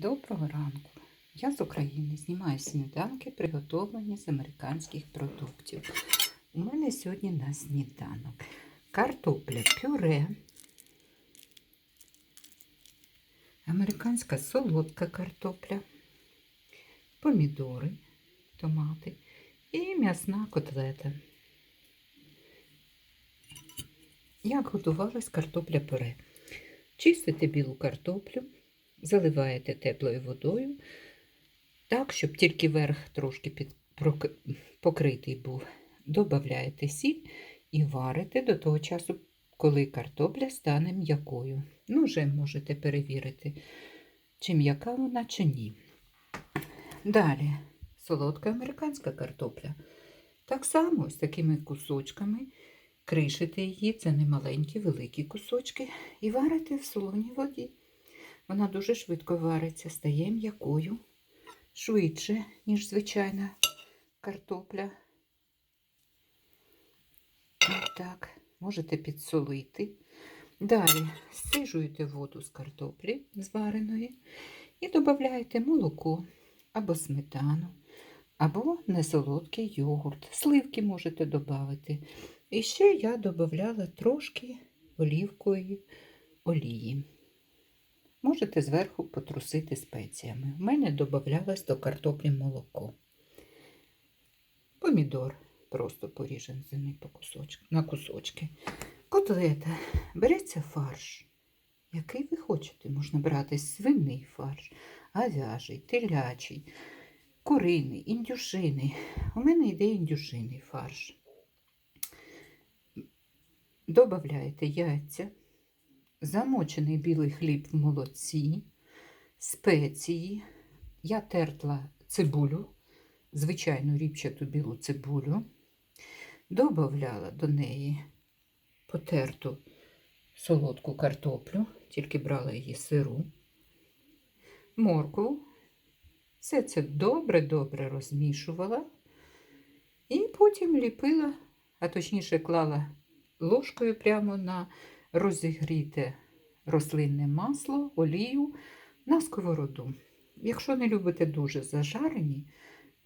Доброго ранку. Я з України знімаю сніданки, приготовлені з американських продуктів. У мене сьогодні на сніданок картопля пюре, американська солодка картопля, помідори, томати і м'ясна котлета. Як готувалась картопля пюре? Чистите білу картоплю, заливаєте теплою водою, так, щоб тільки верх трошки під, покритий був. Добавляєте сіль і варите до того часу, коли картопля стане м'якою. Ну, вже можете перевірити, чи м'яка вона, чи ні. Далі солодка американська картопля. Так само з такими кусочками кришите її, це не маленькі, великі кусочки, і варите в солоній воді. Вона дуже швидко вариться, стає м'якою, швидше, ніж звичайна картопля. Так, можете підсолити. Далі сижуєте воду з картоплі звареної і додаєте молоко або сметану, або несолодкий йогурт. Сливки можете додати. І ще я додавала трошки олівкової олії. Можете зверху потрусити спеціями. У мене додавалось до картоплі молоко. Помідор просто поріжений по кусочки, на кусочки. Котлета. Береться фарш. Який ви хочете? Можна брати свиний фарш, говяжий, телячий, куриний, індюшиний. У мене йде індюшиний фарш. Добавляєте яйця, замочений білий хліб в молоці, спеції. Я тертла цибулю, звичайну ріпчату білу цибулю, добавляла до неї потерту солодку картоплю, тільки брала її сиру, моркву. Все це добре-добре розмішувала і потім ліпила, а точніше клала ложкою прямо на розігріте рослинне масло, олію на сковороду. Якщо не любите дуже зажарені,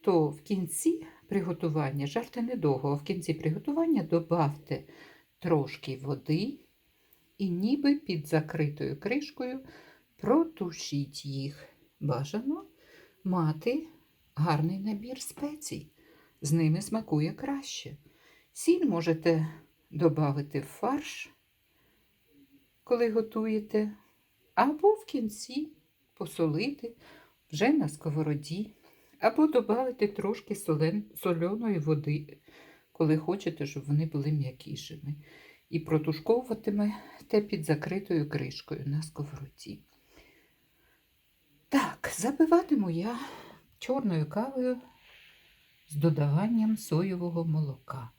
то в кінці приготування, жарте недовго, а в кінці приготування добавте трошки води і ніби під закритою кришкою протушіть їх. Бажано мати гарний набір спецій. З ними смакує краще. Сіль можете додати в фарш, коли готуєте, або в кінці посолити вже на сковороді, або додати трошки солен, соляної води, коли хочете, щоб вони були м'якішими. І протушковуватимете під закритою кришкою на сковороді. Так, забиватиму я чорною кавою з додаванням соєвого молока.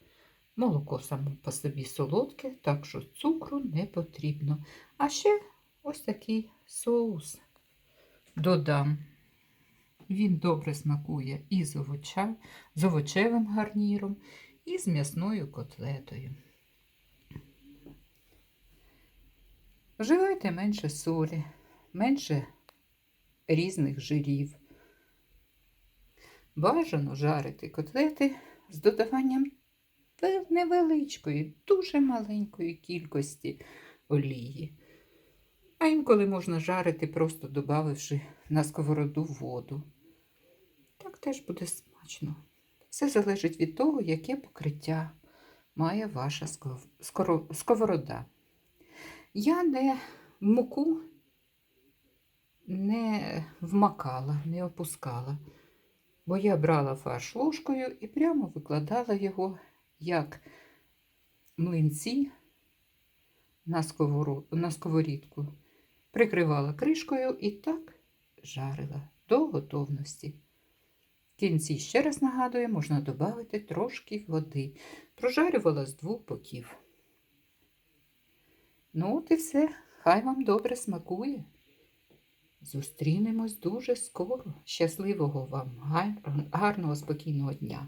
Молоко само по собі солодке, так що цукру не потрібно. А ще ось такий соус додам. Він добре смакує і з, овоча, з овочевим гарніром, і з м'ясною котлетою. Вживайте менше солі, менше різних жирів. Бажано жарити котлети з додаванням невеличкої, дуже маленької кількості олії. А інколи можна жарити, просто додавши на сковороду воду. Так теж буде смачно. Все залежить від того, яке покриття має ваша сковорода. Я не в муку не вмакала, не опускала, бо я брала фарш ложкою і прямо викладала його як млинці на, сковору, на сковорідку. Прикривала кришкою і так жарила до готовності. В кінці, ще раз нагадую, можна додати трошки води. Прожарювала з двох боків. Ну, от і все. Хай вам добре смакує. Зустрінемось дуже скоро. Щасливого вам, гарного, спокійного дня.